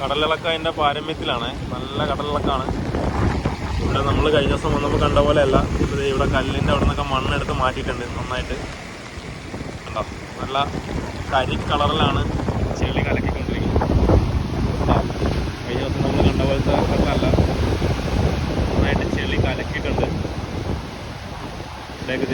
കടലിളക്കം അതിന്റെ പാരമ്യത്തിലാണ്. നല്ല കടലിളക്കാണ്. ഇവിടെ നമ്മൾ കഴിഞ്ഞ ദിവസം വന്നപ്പോൾ കണ്ട പോലെ അല്ല ഇത് ഇവിടെ കല്ലിന്റെ അവിടെ നിന്നൊക്കെ മണ്ണെടുത്ത് മാറ്റിയിട്ടുണ്ട് നന്നായിട്ട്. കണ്ടോ? നല്ല കരി കളറിലാണ് ചെളി കലക്കിക്കൊണ്ടിരിക്കുന്നത്. കണ്ടോ? കഴിഞ്ഞ ദിവസം നമ്മൾ കണ്ട പോലത്തെ വെള്ളമല്ല നന്നായിട്ട് ചെളി കലക്കിയിട്ടുണ്ട്. ഇവിടെയൊക്കെ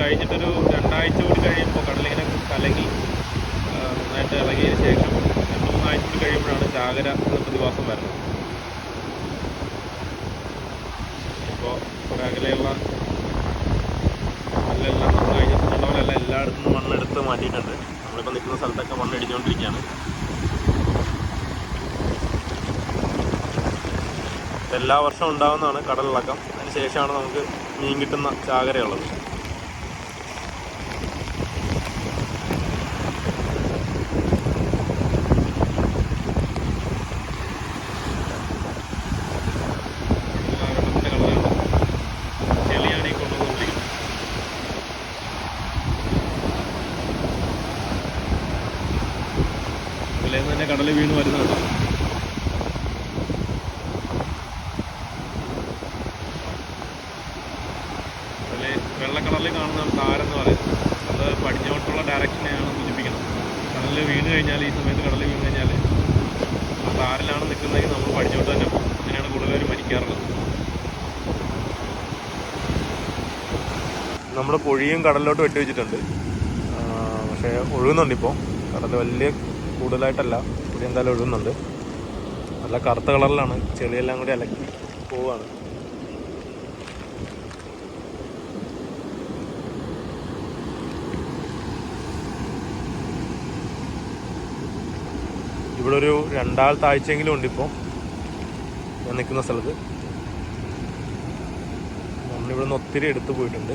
കഴിഞ്ഞിട്ടൊരു രണ്ടാഴ്ച കൂടി കഴിയുമ്പോൾ കടലിങ്ങനെ കലങ്ങി നന്നായിട്ട് ഇളകിയതിന് ശേഷം രണ്ട് മൂന്നാഴ്ച കൂടി കഴിയുമ്പോഴാണ് ചാകര എന്ന പ്രതിഭാസം വരുന്നത്. ഇപ്പോൾ കുറേ അകലെയുള്ള മണ്ണെല്ലാം നമ്മൾ കഴിഞ്ഞ ദിവസം കണ്ട പോലെയല്ല എല്ലായിടത്തും നിന്നും മണ്ണെടുത്ത് മാറ്റിയിട്ടുണ്ട്. നമ്മളിപ്പോൾ നിൽക്കുന്ന സ്ഥലത്തൊക്കെ മണ്ണ് ഇടിഞ്ഞുകൊണ്ടിരിക്കുകയാണ് എല്ലാ വർഷവും ഉണ്ടാകുന്നതാണ് കടലിളക്കം. അതിന് ശേഷമാണ് നമുക്ക് മീൻ കിട്ടുന്ന ചാകരയുള്ളത്. അതിലേന്ന് തന്നെ കടൽ വീണ് വരുന്നുണ്ട് അതിൽ വെള്ള കളറിൽ കാണുന്ന താരെന്ന് പറയുന്നത്. അത് പടിഞ്ഞോട്ടുള്ള ഡയറക്ഷനെയാണ് സൂചിപ്പിക്കുന്നത്. കടലിൽ വീണ് കഴിഞ്ഞാൽ ഈ സമയത്ത് കടലിൽ വീണ് കഴിഞ്ഞാൽ ആ താരലാണ് നിൽക്കുന്നതെങ്കിൽ നമ്മൾ പടിഞ്ഞോട്ട് തന്നെ പോകും. അങ്ങനെയാണ് കൂടുതലും മരിക്കാറുള്ളത്. നമ്മുടെ പൊഴിയും കടലിലോട്ട് വെട്ടി വെച്ചിട്ടുണ്ട് പക്ഷേ ഒഴുകുന്നുണ്ടിപ്പോൾ കടൽ വലിയ കൂടുതലായിട്ടല്ല. ഇവിടെ എന്തായാലും ഒഴുകുന്നുണ്ട്. നല്ല കറുത്ത കളറിലാണ്. ചെളിയെല്ലാം കൂടി അലക്കി പോവാണ്. ഇവിടെ ഒരു രണ്ടാമത്തെ ആഴ്ചയെങ്കിലും ഉണ്ട് ഇപ്പോൾ ഞാൻ നിൽക്കുന്ന സ്ഥലത്ത്. നമ്മളിവിടെ നിന്ന് ഒത്തിരി എടുത്തു പോയിട്ടുണ്ട്.